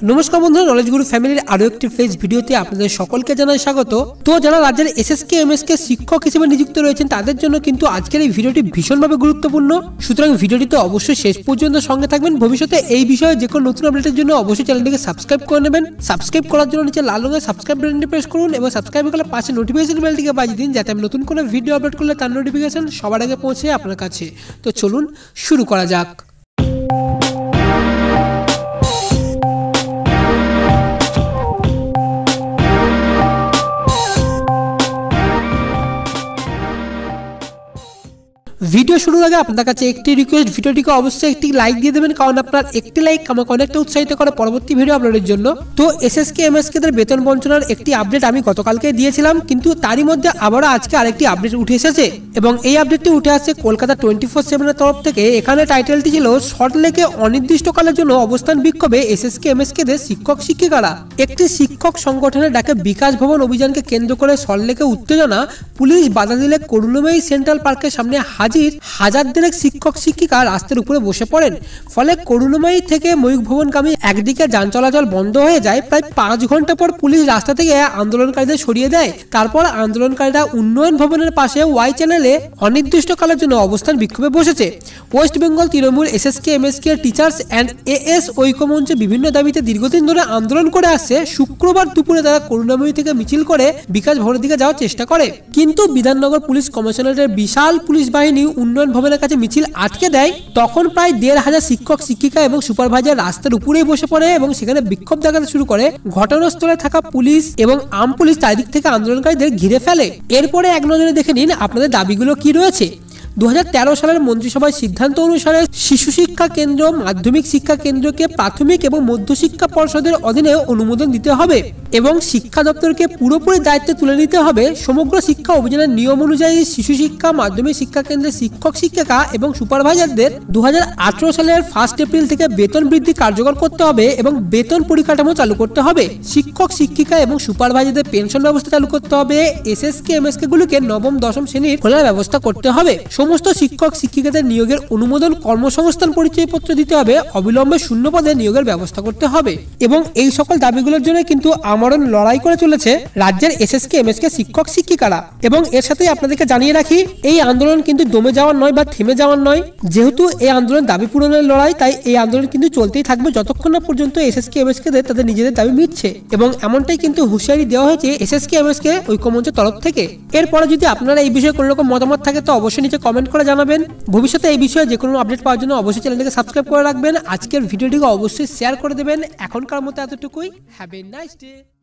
নমস্কার বন্ধুরা নলেজ গুরু ফ্যামিলির আরও একটি ফেস ভিডিওতে আপনাদের সকলকে জানাই স্বাগত। তো যারা রাজ্যের এস এস এসএসকে এমএসকে শিক্ষক হিসেবে নিযুক্ত রয়েছেন, তাদের জন্য কিন্তু আজকের এই ভিডিওটি ভীষণভাবে গুরুত্বপূর্ণ। সুতরাং ভিডিওটিতে অবশ্যই শেষ পর্যন্ত সঙ্গে থাকবেন। ভবিষ্যতে এই বিষয়ে যে কোনো নতুন আপডেটের জন্য অবশ্যই চ্যানেলটিকে সাবস্ক্রাইব করে নেবেন। সাবস্ক্রাইব করার জন্য নিচে লাল রঙের সাবস্ক্রাইব বাটনটি প্রেস করুন এবং সাবস্ক্রাইব করলে পাশে নোটিফিকেশন বেলটিকে বাজিয়ে দিন যাতে আমি নতুন কোনো ভিডিও আপলোড করলে তার নোটিফিকেশন সবার আগে পৌঁছে আপনার কাছে। তো চলুন শুরু করা যাক। ভিডিও শুরুর আগে আপনার কাছে একটি রিকোয়েস্ট ভিডিওটিকে অবশ্যই একটি লাইক দিয়ে দেবেন, কারণ আপনার একটি লাইক আমাকে অনেকটা উৎসাহিত করে পরবর্তী ভিডিও আপলোডের জন্য। তো এস এসএসকে এমএসকে দের বেতন বঞ্চনার একটি আপডেট আমি গতকালকে দিয়েছিলাম, কিন্তু তারই মধ্যে আবারও আজকে আরেকটি আপডেট উঠে এসেছে এবং এই আপডেটটি উঠে আসছে কলকাতা টোয়েন্টি ফোর সেভেনের তরফ থেকে। এখানে টাইটেলটি ছিল সল্টলেকে অনির্দিষ্টকালের জন্য অবস্থান বিক্ষোভে এস এসএসকে এমএসকে দের শিক্ষক, শিক্ষিকারা। একটি শিক্ষক সংগঠনের ডাকে বিকাশ ভবন অভিযানকে কেন্দ্র করে সল্টলেকে উত্তেজনা, পুলিশ বাধা দিলে করুণাময়ী সেন্ট্রাল পার্কের সামনে হাজির হাজার দেড়েক শিক্ষক, শিক্ষিকা রাস্তার উপরে বসে পড়েন। ফলে করুণাময়ী থেকে ময়ূক ভবনগামী একদিকে যান চলাচল বন্ধ হয়ে যায়, প্রায় পাঁচ ঘণ্টা পর পুলিশ রাস্তা থেকে আন্দোলনকারীদের সরিয়ে দেয়। তারপর আন্দোলনকারীরা উন্নয়ন ভবনের পাশে ওয়াই চ্যানেলে অনির্দিষ্টকালের জন্য অবস্থান বিক্ষোভে বসেছে। West Bengal, Trinamool, SSK, MSK teachers and AS ঐক্যমঞ্চে বিভিন্ন দাবিতে দীর্ঘদিন ধরে আন্দোলন করে আসছে। শুক্রবার দুপুরে তারা করুণাময়ী থেকে মিছিল করে বিকাশ ভবনের দিকে যাওয়ার চেষ্টা করে। কিন্তু বিধাননগর পুলিশ কমিশনারেটের বিশাল পুলিশ বাহিনী উন্নয়ন ভবনের কাছে মিছিল আটকে দেয়। তখন প্রায় দেড় হাজার শিক্ষক, শিক্ষিকা এবং সুপারভাইজার রাস্তার উপরেই বসে পড়ে এবং সেখানে বিক্ষোভ দেখাতে শুরু করে। ঘটনাস্থলে থাকা পুলিশ এবং আম পুলিশ চারিদিক থেকে আন্দোলনকারীদের ঘিরে ফেলে। এরপরে এক নজরে দেখে নিন আপনাদের দাবিগুলো কি রয়েছে। দু হাজার তেরো সালের মন্ত্রিসভার সিদ্ধান্ত অনুসারে শিশু শিক্ষা কেন্দ্র, মাধ্যমিক শিক্ষা কেন্দ্রকে প্রাথমিক এবং মধ্যশিক্ষা পর্ষদের অধীনে অনুমোদন দিতে হবে। এবং শিক্ষা দপ্তরকে পুরোপুরি দায়িত্ব তুলে নিতে হবে সমগ্র শিক্ষা অভিযানের নিয়ম অনুযায়ী শিশু শিক্ষা, মাধ্যমিক শিক্ষা কেন্দ্রের শিক্ষক, শিক্ষিকা এবং সুপারভাইজারদের দু হাজার আঠেরো সালের ফার্স্ট এপ্রিল থেকে বেতন বৃদ্ধি কার্যকর করতে হবে এবং বেতন পরিকাঠামো চালু করতে হবে। শিক্ষক, শিক্ষিকা এবং সুপারভাইজারদের পেনশন ব্যবস্থা চালু করতে হবে। এসএসকে এমএসকে গুলিকে নবম, দশম শ্রেণির খোলার ব্যবস্থা করতে হবে। সমস্ত শিক্ষক, শিক্ষিকাদের নিয়োগের অনুমোদন, কর্মসংস্থান পরিচয়পত্র দিতে হবে। অবিলম্বে শূন্য পদে নিয়োগের ব্যবস্থা করতে হবে। এবং এই সকল দাবিগুলোর জন্য কিন্তু আমরণ লড়াই করে চলেছে রাজ্যের এসএসকে, এমএসকে শিক্ষক, শিক্ষিকারা। এবং এর সাথে আপনাদেরকে জানিয়ে রাখি, এই আন্দোলন কিন্তু দমে যাওয়ার নয় বা থেমে যাওয়ার নয়। যেহেতু এই আন্দোলন দাবি পূরণের লড়াই, তাই এই আন্দোলন কিন্তু চলতেই থাকবে যতক্ষণ না পর্যন্ত এসএসকে, এমএসকে তাদের নিজেদের দাবি মিটছে। এবং এমনটাই কিন্তু হুঁশিয়ারি দেওয়া হয়েছে এসএসকে, এমএসকে ঐক্যমঞ্চের তরফ থেকে। এরপরে যদি আপনারা এই বিষয়ে কোনো রকম মতামত থাকে, তো অবশ্যই নিচে কমেন্ট করে জানাবেন। ভবিষ্যতে এই বিষয়ে যে কোনো আপডেট পাওয়ার জন্য অবশ্যই চ্যানেলটিকে সাবস্ক্রাইব করে রাখবেন। আজকের ভিডিওটিকে অবশ্যই শেয়ার করে দেবেন। এখনকার মতো এতটুকুই। Have a nice day